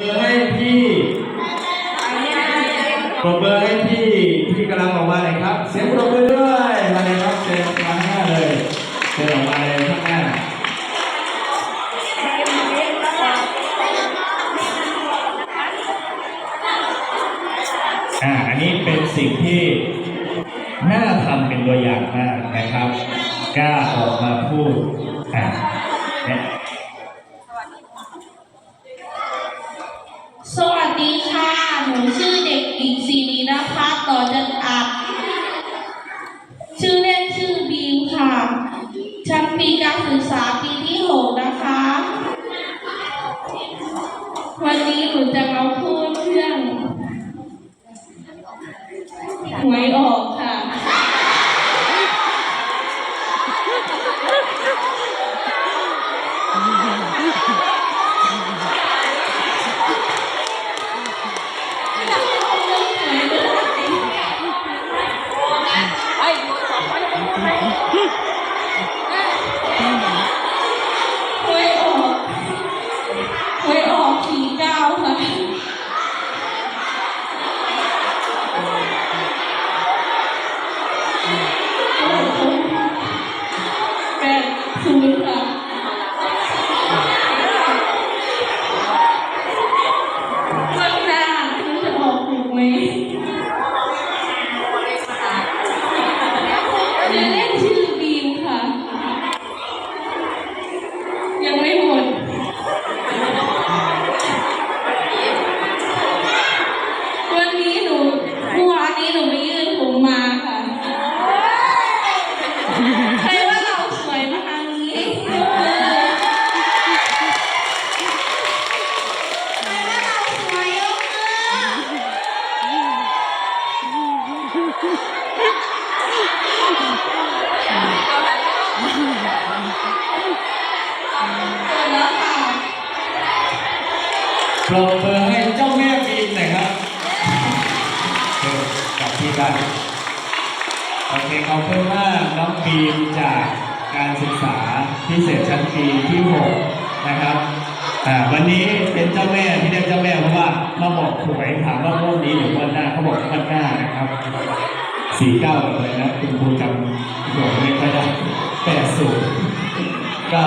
เบอร์ให้พี่ปรบเบอร์ให้พี่ที่กำลังออกมาเลยครับ เสียงปรบมือด้วยมาเลยครับเชิญมาข้างหน้าเลยเชิญออกมาเลยข้างหน้าอ่าอันนี้เป็นสิ่งที่น่าทำเป็นตัวอย่างมากนะครับกล้าออกมาพูดอ่าเนี่ย สวัสดีค่ะ หนูชื่อเด็กหญิงซีนีนะคะ ต่อจันอัด ชื่อเล่นชื่อบิวค่ะ ชั้นปีการศึกษาปีที่หกนะคะ วั นี้หนูจะมาพูดเรื่องหวยออก ยั ปรบมือให้เจ้าแม่บีมหน่อยครับเชิญกลับที่บ้โอเคขอบคุณมากน้องบีมจากการศึกษาพิเศษชั้นปีที่6นะครับวันนี้เป็นเจ้าแม่ที่เรียกเจ้าแม่เพราะว่ามาบอกหวยถามว่างวดนี้หรือวันหน้าเขาบอกวันหน้านะครับสี่เก้าอะไรนะคุณครูจำหัวไม่ค่อยได้แปดศูนย์ก็